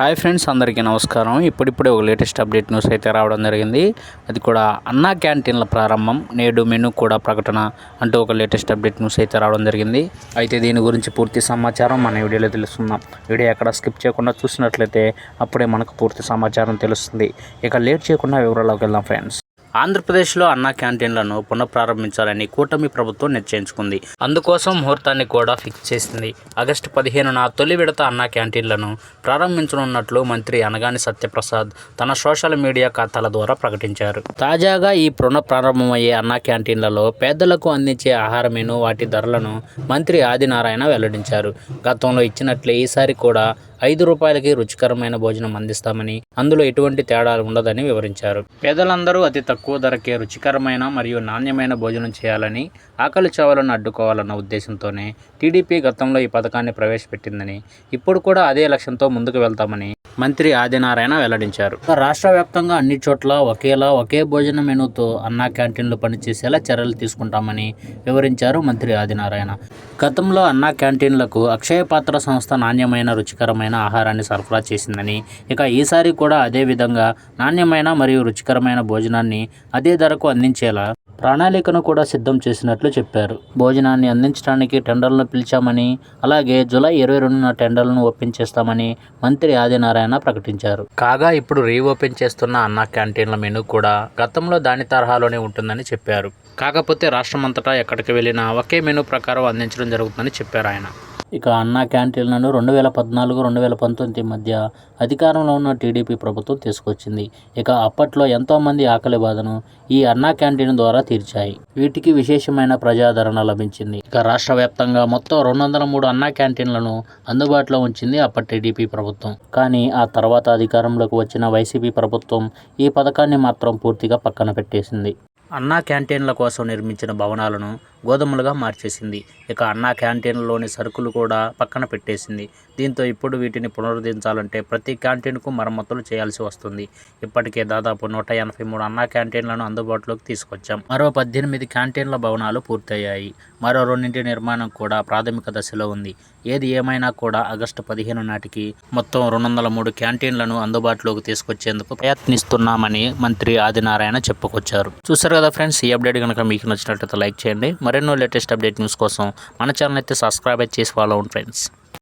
Hi friends అందరికీ నమస్కారం. ఇప్పుడిప్పుడే ఒక లేటెస్ట్ అప్డేట్ న్యూస్ అయితే రావడం జరిగింది. అది కూడా అన్నా క్యాంటీన్ల ప్రారంభం నేడు మెను కూడా ప్రకటన అంటూ ఒక లేటెస్ట్ అప్డేట్ న్యూస్ అయితే రావడం జరిగింది. అయితే దీని గురించి పూర్తి సమాచారం మన వీడియోలో తెలుసుకుందాం. వీడియో ఎక్కడ స్కిప్ చేయకుండా చూసినట్లయితే అప్పుడే మనకు పూర్తి సమాచారం తెలుస్తుంది. ఇక లేట్ చేయకుండా వివరాల్లోకి వెళ్దాం ఫ్రెండ్స్. ఆంధ్రప్రదేశ్లో అన్నా క్యాంటీన్లను పునఃప్రారంభించాలని కూటమి ప్రభుత్వం నిశ్చయించుకుంది. అందుకోసం ముహూర్తాన్ని కూడా ఫిక్స్ చేసింది. ఆగస్టు పదిహేనున తొలి విడత అన్నా క్యాంటీన్లను ప్రారంభించనున్నట్లు మంత్రి అనగాని సత్యప్రసాద్ తన సోషల్ మీడియా ఖాతాల ద్వారా ప్రకటించారు. తాజాగా ఈ పునఃప్రారంభమయ్యే అన్నా క్యాంటీన్లలో పేదలకు అందించే ఆహారమేను వాటి ధరలను మంత్రి ఆదినారాయణ వెల్లడించారు. గతంలో ఇచ్చినట్లే ఈసారి కూడా ఐదు రూపాయలకి రుచికరమైన భోజనం అందిస్తామని అందులో ఎటువంటి తేడా ఉండదని వివరించారు. పేదలందరూ అతి తక్కువ ధరకే రుచికరమైన మరియు నాణ్యమైన భోజనం చేయాలని ఆకలి చావలను అడ్డుకోవాలన్న ఉద్దేశంతోనే టీడీపీ గతంలో ఈ పథకాన్ని ప్రవేశపెట్టిందని ఇప్పుడు కూడా అదే లక్ష్యంతో ముందుకు వెళ్తామని మంత్రి ఆదినారాయణ వెల్లడించారు. రాష్ట్ర వ్యాప్తంగా అన్ని చోట్ల ఒకేలా ఒకే భోజన మెనూతో అన్నా క్యాంటీన్లు పనిచేసేలా చర్యలు తీసుకుంటామని వివరించారు మంత్రి ఆదినారాయణ. గతంలో అన్నా క్యాంటీన్లకు అక్షయ పాత్ర సంస్థ నాణ్యమైన రుచికరమైన ఆహారాన్ని సరఫరా చేసిందని. ఇక ఈసారి కూడా అదే విధంగా నాణ్యమైన మరియు రుచికరమైన భోజనాన్ని అదే ధరకు అందించేలా ప్రణాళికను కూడా సిద్ధం చేసినట్లు చెప్పారు. భోజనాన్ని అందించడానికి టెండర్లను పిలిచామని అలాగే జూలై ఇరవై రెండున టెండర్లను ఓపెన్ చేస్తామని మంత్రి ఆదినారాయణ ప్రకటించారు. కాగా ఇప్పుడు రీఓపెన్ చేస్తున్న అన్న క్యాంటీన్ల మెనూ కూడా గతంలో దాని తరహాలోనే ఉంటుందని చెప్పారు. కాకపోతే రాష్ట్రమంతటా ఎక్కడికి వెళ్ళినా ఒకే మెనూ ప్రకారం అందించడం జరుగుతుందని చెప్పారు ఆయన. ఇక అన్నా క్యాంటీన్లను రెండు వేల పద్నాలుగు రెండు వేల పంతొమ్మిది మధ్య అధికారంలో ఉన్న టీడీపీ ప్రభుత్వం తీసుకొచ్చింది. ఇక అప్పట్లో ఎంతోమంది ఆకలి బాధను ఈ అన్నా క్యాంటీన్ ద్వారా తీర్చాయి. వీటికి విశేషమైన ప్రజాదరణ లభించింది. ఇక రాష్ట్ర వ్యాప్తంగా మొత్తం రెండు వందల మూడు అన్నా క్యాంటీన్లను అందుబాటులో ఉంచింది అప్పటి టీడీపీ ప్రభుత్వం. కానీ ఆ తర్వాత అధికారంలోకి వచ్చిన వైసీపీ ప్రభుత్వం ఈ పథకాన్ని మాత్రం పూర్తిగా పక్కన పెట్టేసింది. అన్నా క్యాంటీన్ల కోసం నిర్మించిన భవనాలను గోధుమలుగా మార్చేసింది. ఇక అన్నా క్యాంటీన్లోని సరుకులు కూడా పక్కన పెట్టేసింది. దీంతో ఇప్పుడు వీటిని పునరుద్ధరించాలంటే ప్రతి క్యాంటీన్కు మరమ్మతులు చేయాల్సి వస్తుంది. ఇప్పటికే దాదాపు నూట ఎనభై మూడు అన్నా క్యాంటీన్లను అందుబాటులోకి తీసుకొచ్చాం. మరో పద్దెనిమిది క్యాంటీన్ల భవనాలు పూర్తయ్యాయి. మరో రెండింటి నిర్మాణం కూడా ప్రాథమిక దశలో ఉంది. ఏది ఏమైనా కూడా ఆగస్టు పదిహేను నాటికి మొత్తం రెండు వందల మూడు క్యాంటీన్లను అందుబాటులోకి తీసుకొచ్చేందుకు ప్రయత్నిస్తున్నామని మంత్రి ఆదినారాయణ చెప్పుకొచ్చారు. చూసారు కదా ఫ్రెండ్స్ ఈ అప్డేట్ కనుక మీకు నచ్చినట్లయితే లైక్ చేయండి. మరెన్నో లేటెస్ట్ అప్డేట్ న్యూస్ కోసం మన ఛానల్ అయితే సబ్స్క్రైబ్ చేసి ఫాలో అవ్వండి ఫ్రెండ్స్